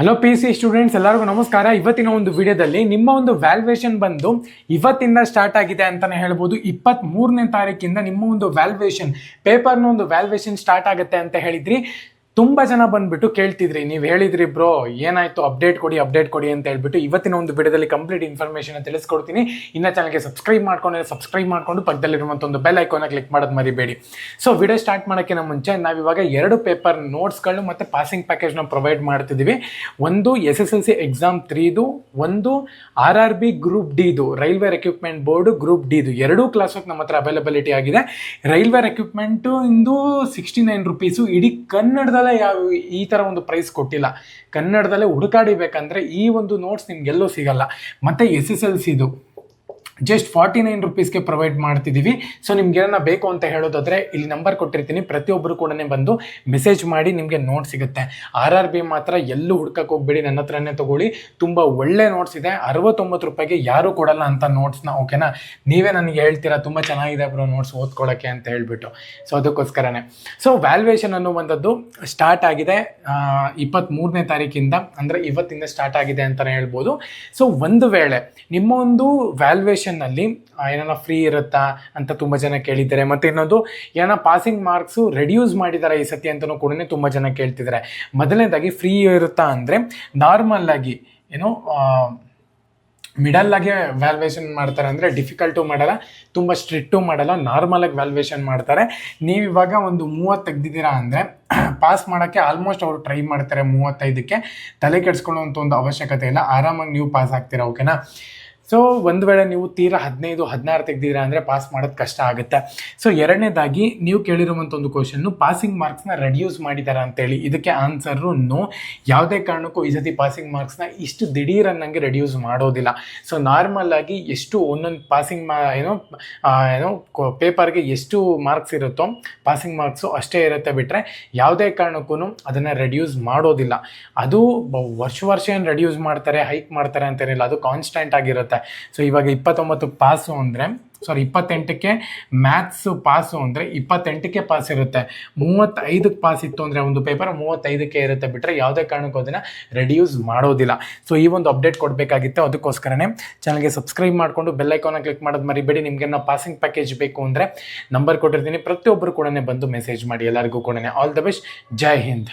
Hello P C students ಎಲ್ಲರಿಗೂ ನಮಸ್ಕಾರ. ಇವತ್ತಿನ ಒಂದು ವಿಡಿಯೋದಲ್ಲಿ ನಿಮ್ಮ ಒಂದು ವ್ಯಾಲ್ಯೂಯೇಷನ್ ಬಂದು ಇವತ್ತಿಂದ ಸ್ಟಾರ್ಟ್ ಆಗಿದೆ ಅಂತಲೇ ಹೇಳ್ಬೋದು. ಇಪ್ಪತ್ತ್ ಮೂರನೇ ತಾರೀಕಿಂದ ನಿಮ್ಮ ಒಂದು ವ್ಯಾಲ್ಯೂಯೇಷನ್ ಪೇಪರ್ನ ಒಂದು ವ್ಯಾಲ್ಯೂಯೇಷನ್ ಸ್ಟಾರ್ಟ್ ಆಗುತ್ತೆ ಅಂತ ಹೇಳಿದ್ರಿ. ತುಂಬ ಜನ ಬಂದ್ಬಿಟ್ಟು ಕೇಳ್ತಿದ್ರಿ, ನೀವು ಹೇಳಿದ್ರಿ ಬ್ರೋ, ಏನಾಯ್ತು ಅಪ್ಡೇಟ್ ಕೊಡಿ ಅಪ್ಡೇಟ್ ಕೊಡಿ ಅಂತ ಹೇಳ್ಬಿಟ್ಟು ಇವತ್ತಿನ ಒಂದು ವಿಡಿಯೋದಲ್ಲಿ ಕಂಪ್ಲೀಟ್ ಇನ್ಫಾರ್ಮೇಷನ್ ತಿಳಿಸ್ಕೊಡ್ತೀನಿ. ಇನ್ನ ಚಾನಲ್ಗೆ ಸಬ್ಸ್ಕ್ರೈಬ್ ಮಾಡ್ಕೊಂಡು ಸಬ್ಸ್ಕ್ರೈಬ್ ಮಾಡ್ಕೊಂಡು ಪಕ್ಕದಲ್ಲಿರುವಂಥ ಒಂದು ಬೆಲ್ ಐಕಾನ ಕ್ಲಿಕ್ ಮಾಡೋದು ಮರಿಬೇಡಿ. ಸೊ ವಿಡಿಯೋ ಸ್ಟಾರ್ಟ್ ಮಾಡೋಕ್ಕಿಂತ ಮುಂಚೆ ನಾವಿವಾಗ ಎರಡು ಪೇಪರ್ ನೋಟ್ಸ್ಗಳು ಮತ್ತು ಪಾಸಿಂಗ್ ಪ್ಯಾಕೇಜ್ನ ಪ್ರೊವೈಡ್ ಮಾಡ್ತಿದ್ದೀವಿ ಒಂದು S S L C exam ತ್ರೀದು ಒಂದು ಆರ್ ಆರ್ ಬಿ ಗ್ರೂಪ್ ಡಿದು ರೈಲ್ವೆ ರೆಕ್ಯೂಪ್ಮೆಂಟ್ ಬೋರ್ಡ್ ಗ್ರೂಪ್ ಡಿದು ಎರಡೂ ಕ್ಲಾಸಸ್ ನಮ್ಮ ಹತ್ರ ಅವೈಲಬಿಲಿಟಿ ಆಗಿದೆ. ರೈಲ್ವೆ ರೆಕ್ವಿಪ್ಮೆಂಟು ಇಂದು ಸಿಕ್ಸ್ಟಿ ನೈನ್ ರುಪೀಸು ಇಡೀ ಕನ್ನಡದಲ್ಲೇ ಯಾವ ಈ ಥರ ಒಂದು ಪ್ರೈಸ್ ಕೊಟ್ಟಿಲ್ಲ. ಕನ್ನಡದಲ್ಲೇ ಹುಡುಕಾಡಿಬೇಕಂದ್ರೆ ಈ ಒಂದು ನೋಟ್ಸ್ ನಿಮ್ಗೆಲ್ಲೂ ಸಿಗಲ್ಲ. ಮತ್ತು ಎಸ್ ಎಸ್ ಎಲ್ ಸಿದು ಜಸ್ಟ್ ಫಾರ್ಟಿ ನೈನ್ ರುಪೀಸ್ಗೆ ಪ್ರೊವೈಡ್ ಮಾಡ್ತಿದ್ದೀವಿ ಸೊ ನಿಮ್ಗೆ ಏನನ್ನ ಬೇಕು ಅಂತ ಹೇಳೋದಾದ್ರೆ, ಇಲ್ಲಿ ನಂಬರ್ ಕೊಟ್ಟಿರ್ತೀನಿ. ಪ್ರತಿಯೊಬ್ಬರು ಕೂಡ ಬಂದು ಮೆಸೇಜ್ ಮಾಡಿ ನಿಮಗೆ ನೋಟ್ ಸಿಗುತ್ತೆ. ಆರ್ ಆರ್ ಬಿ ಮಾತ್ರ ಎಲ್ಲೂ ಹುಡ್ಕಕ್ಕೆ ಹೋಗ್ಬೇಡಿ. ನನ್ನ ಹತ್ರನೇ ತೊಗೊಳ್ಳಿ. ತುಂಬ ಒಳ್ಳೆ ನೋಟ್ಸ್ ಇದೆ. ಅರವತ್ತೊಂಬತ್ತು ರೂಪಾಯಿಗೆ ಯಾರೂ ಕೊಡಲ್ಲ ಅಂತ ನೋಟ್ಸ್ನ ಓಕೆನಾ ನೀವೇ ನನಗೆ ಹೇಳ್ತೀರಾ, ತುಂಬ ಚೆನ್ನಾಗಿದೆ ಬ್ರೋ ನೋಟ್ಸ್ ಓದ್ಕೊಳ್ಳೋಕ್ಕೆ ಅಂತ ಹೇಳಿಬಿಟ್ಟು. ಸೊ ಅದಕ್ಕೋಸ್ಕರನೇ. ಸೊ ವ್ಯಾಲ್ಯೂಯೇಷನ್ ಅನ್ನುವಂಥದ್ದು ಸ್ಟಾರ್ಟ್ ಆಗಿದೆ. ಇಪ್ಪತ್ತ್ಮೂರನೇ ತಾರೀಕಿಂದ, ಅಂದರೆ ಇವತ್ತಿಂದ ಸ್ಟಾರ್ಟ್ ಆಗಿದೆ ಅಂತಲೇ ಹೇಳ್ಬೋದು. ಸೊ ಒಂದು ವೇಳೆ ನಿಮ್ಮ ಒಂದು ವ್ಯಾಲ್ಯೂಯೇಷನ್ನಲ್ಲಿ ಏನಾರ ಫ್ರೀ ಇರುತ್ತಾ ಅಂತ ತುಂಬ ಜನ ಕೇಳಿದ್ದಾರೆ. ಮತ್ತು ಇನ್ನೊಂದು, ಏನೋ ಪಾಸಿಂಗ್ ಮಾರ್ಕ್ಸು ರೆಡ್ಯೂಸ್ ಮಾಡಿದ್ದಾರೆ ಈ ಸತಿ ಅಂತಲೂ ಕೂಡ ತುಂಬ ಜನ ಕೇಳ್ತಿದ್ದಾರೆ. ಮೊದಲನೇದಾಗಿ ಫ್ರೀ ಇರುತ್ತಾ ಅಂದರೆ ನಾರ್ಮಲ್ಲಾಗಿ ಏನು ಮಿಡಲ್ ಆಗಿ ವ್ಯಾಲ್ಯೂಯೇಷನ್ ಮಾಡ್ತಾರೆ ಅಂದರೆ ಡಿಫಿಕಲ್ಟು ಮಾಡಲ್ಲ, ತುಂಬ ಸ್ಟ್ರಿಕ್ಟು ಮಾಡಲ್ಲ ನಾರ್ಮಲ್ ಆಗಿ ವ್ಯಾಲ್ಯೂಯೇಷನ್ ಮಾಡ್ತಾರೆ. ನೀವು ಇವಾಗ ಒಂದು ಮೂವತ್ತು ತೆಗ್ದಿದ್ದೀರಾ ಅಂದರೆ ಪಾಸ್ ಮಾಡೋಕ್ಕೆ ಆಲ್ಮೋಸ್ಟ್ ಅವರು ಟ್ರೈ ಮಾಡ್ತಾರೆ ಮೂವತ್ತೈದಕ್ಕೆ. ತಲೆ ಕೆಡಿಸ್ಕೊಳ್ಳೋವಂಥ ಒಂದು ಅವಶ್ಯಕತೆ ಇಲ್ಲ, ಆರಾಮಾಗಿ ನೀವು ಪಾಸ್ ಆಗ್ತೀರಾ ಓಕೆನಾ ಸೊ ಒಂದು ವೇಳೆ ನೀವು ತೀರಾ ಹದಿನೈದು, ಹದಿನಾರು ತೆಗೆದಿರಾ ಅಂದರೆ ಪಾಸ್ ಮಾಡೋದು ಕಷ್ಟ ಆಗುತ್ತೆ. ಸೊ ಎರಡನೇದಾಗಿ ನೀವು ಕೇಳಿರುವಂಥ ಒಂದು ಕ್ವಶನ್ನು ಪಾಸಿಂಗ್ ಮಾರ್ಕ್ಸ್ನ ರೆಡ್ಯೂಸ್ ಮಾಡಿದ್ದಾರೆ ಅಂತೇಳಿ. ಇದಕ್ಕೆ ಆನ್ಸರು ನೋ ಯಾವುದೇ ಕಾರಣಕ್ಕೂ ಈ ಸತಿ ಪಾಸಿಂಗ್ ಮಾರ್ಕ್ಸ್ನ ಇಷ್ಟು ದಿಢೀರನ್ನಂಗೆ ರೆಡ್ಯೂಸ್ ಮಾಡೋದಿಲ್ಲ. ಸೊ ನಾರ್ಮಲ್ ಆಗಿ ಎಷ್ಟು ಒಂದೊಂದು ಪಾಸಿಂಗ್ ಮಾ ಏನೋ ಏನೋ ಪೇಪರ್ಗೆ ಎಷ್ಟು ಮಾರ್ಕ್ಸ್ ಇರುತ್ತೋ ಪಾಸಿಂಗ್ ಮಾರ್ಕ್ಸು ಅಷ್ಟೇ ಇರುತ್ತೆ ಬಿಟ್ಟರೆ ಯಾವುದೇ ಕಾರಣಕ್ಕೂ ಅದನ್ನು ರೆಡ್ಯೂಸ್ ಮಾಡೋದಿಲ್ಲ. ಅದು ವರ್ಷ ವರ್ಷ ಏನು ರೆಡ್ಯೂಸ್ ಮಾಡ್ತಾರೆ ಹೈಕ್ ಮಾಡ್ತಾರೆ ಅಂತೇನಿಲ್ಲ. ಅದು ಕಾನ್ಸ್ಟೆಂಟ್ ಆಗಿರುತ್ತೆ. ಸೊ ಇವಾಗ ಇಪ್ಪತ್ತೊಂಬತ್ತು ಪಾಸು ಅಂದರೆ ಸಾರಿ ಇಪ್ಪತ್ತೆಂಟಕ್ಕೆ ಮ್ಯಾಥ್ಸು ಪಾಸು ಅಂದರೆ ಇಪ್ಪತ್ತೆಂಟಕ್ಕೆ ಪಾಸ್ ಇರುತ್ತೆ. ಮೂವತ್ತೈದಕ್ಕೆ ಪಾಸ್ ಇತ್ತು ಅಂದರೆ ಒಂದು ಪೇಪರ್ ಮೂವತ್ತೈದಕ್ಕೆ ಇರುತ್ತೆ ಬಿಟ್ಟರೆ ಯಾವುದೇ ಕಾರಣಕ್ಕೂ ಅದನ್ನು ರೆಡ್ಯೂಸ್ ಮಾಡೋದಿಲ್ಲ. ಸೊ ಈ ಒಂದು ಅಪ್ಡೇಟ್ ಕೊಡಬೇಕಾಗಿತ್ತು. ಅದಕ್ಕೋಸ್ಕರನೇ ಚಾನಲ್ಗೆ ಸಬ್ಸ್ಕ್ರೈಬ್ ಮಾಡಿಕೊಂಡು ಬೆಲ್ಲೈಕಾನ ಕ್ಲಿಕ್ ಮಾಡೋದು ಮರಿಬೇಡಿ. ನಿಮಗೆ ನಾವು ಪಾಸಿಂಗ್ ಪ್ಯಾಕೇಜ್ ಬೇಕು ಅಂದರೆ ನಂಬರ್ ಕೊಟ್ಟಿರ್ತೀನಿ. ಪ್ರತಿಯೊಬ್ಬರು ಕೂಡ ಬಂದು ಮೆಸೇಜ್ ಮಾಡಿ. ಎಲ್ಲರಿಗೂ ಕೂಡ all the best Jai Hind.